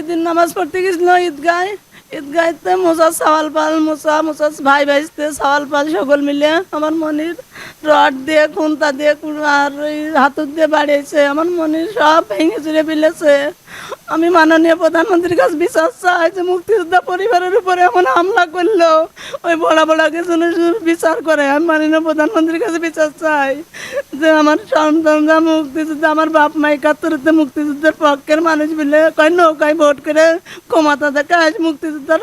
ঈদের নামাজ পড়তে গেছিল ঈদগায়। ঈদগাহতে মোসা সাওয়াল পাল মোসা মোসা ভাই ভাইতে সাওয়াল পাল সকল মিলে আমার মনির রড দিয়ে, খুন্তা দিয়ে আর হাতুর দিয়ে বাড়িয়েছে। আমার মনির সব ভেঙে চুরে ফেলেছে। আমি মাননীয় প্রধানমন্ত্রীর কাছে বিশ্বাস চাই যে মুক্তিযোদ্ধা পরিবারের উপরে এমন হামলা করল। ওই বড়া শুনে শুনে বিচার করে। আমি মাননীয় প্রধানমন্ত্রীর কাছে বিচার চাই যে আমার সন্তানরা মুক্তিযুদ্ধ, আমার বাপ মা একাত্তরতে মুক্তিযুদ্ধের পক্ষের মানুষ মিলে কয় নৌকায় ভোট করে ক্ষমতা দেখা আস মুক্তিযুদ্ধের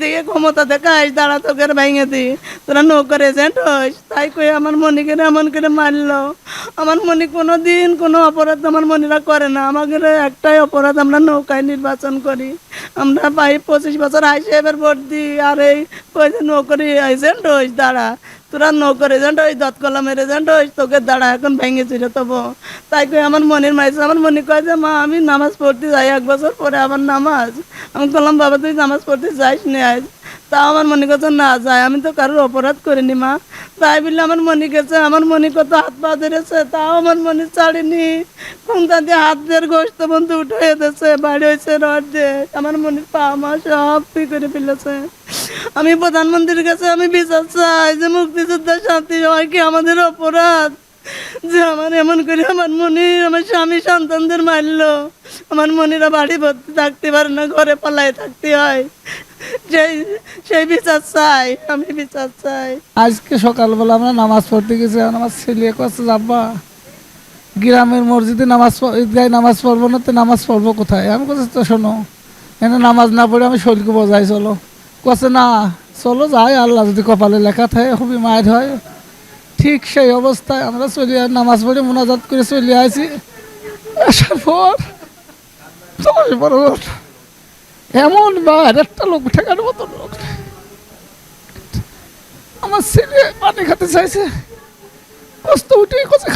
দিয়ে ক্ষমতা দেখা আস দাঁড়া তোকে ভেঙে দিই তোরা নৌকার এজেন্ট হইস। তাই কই আমার মনিকে এমন করে মারলো। আমার মনে কোনো দিন কোনো অপরাধ আমার মনিরা করে না। আমাদের একটাই অপরাধ আমরা নৌকায় নির্বাচন করি। আমরা পাই পঁচিশ বছর হাই সাহেবের ভোট দিই। আর এই নৌকরি এজেন্ট হইস, দাঁড়া। তোরা নৌকর এজেন্ট হইস, দত কলমের এজেন্ট হইস, তোকে দাঁড়া, এখন ভেঙে ছিল তবু। তাই কই আমার মনের মাইছে আমার মনে কয় যে, মা, আমি নামাজ পড়তে যাই এক বছর পরে আমার নামাজ। আমি বললাম, বাবা, তুই নামাজ পড়তে যাইস নি আজ। তা আমার মনে করছে না যায়? আমি তো কারোর অপরাধ করিনি, মা। তাই বললে আমার মনে গেছে, আমার মনে কত হাত পা ধরেছে, তাও আমার মনে ছাড়েনি। কোনটা দিয়ে হাত দিয়ে গোস্ত বন্ধু উঠে দিয়েছে বাড়ি হয়েছে রড দিয়ে। আমার মনে পা, মা, সব পি করে ফেলেছে। আমি প্রধানমন্ত্রীর কাছে আমি বিচার চাই যে মুক্তিযোদ্ধা শান্তি হয় কি আমাদের অপরাধ? যে আমার এমন করে আমার মনি, আমার স্বামী সন্তানদের মারলো। আমার মনিরা বাড়ি ভর্তি থাকতে পারে না, ঘরে পালায় থাকতে হয়। সেই বিচার চাই, আমি বিচার চাই। আজকে সকালবেলা আমরা নামাজ পড়তে গেছি আমার ছেলে কাছে যাবা গ্রামের মসজিদে নামাজ ঈদগায় নামাজ পড়ব না, তো নামাজ পড়ব কোথায়? আমি কাছে তো শোনো এনে নামাজ না পড়ে আমি শরীরকে বজাই চলো। কাছে না, চলো যাই, আল্লাহ যদি কপালে লেখা থাকে খুবই মায়ের হয়। ঠিক সেই অবস্থায় আমরা চলে আ- নামাজ পড়ে মোনাজাত করে চলে আসি আসার পর দশ বারো এমন বা একটা লোক ঠেকার মতো লোক। আমার ছেলে পানি খেতে চাইছে। কষ্ট উঠে কথা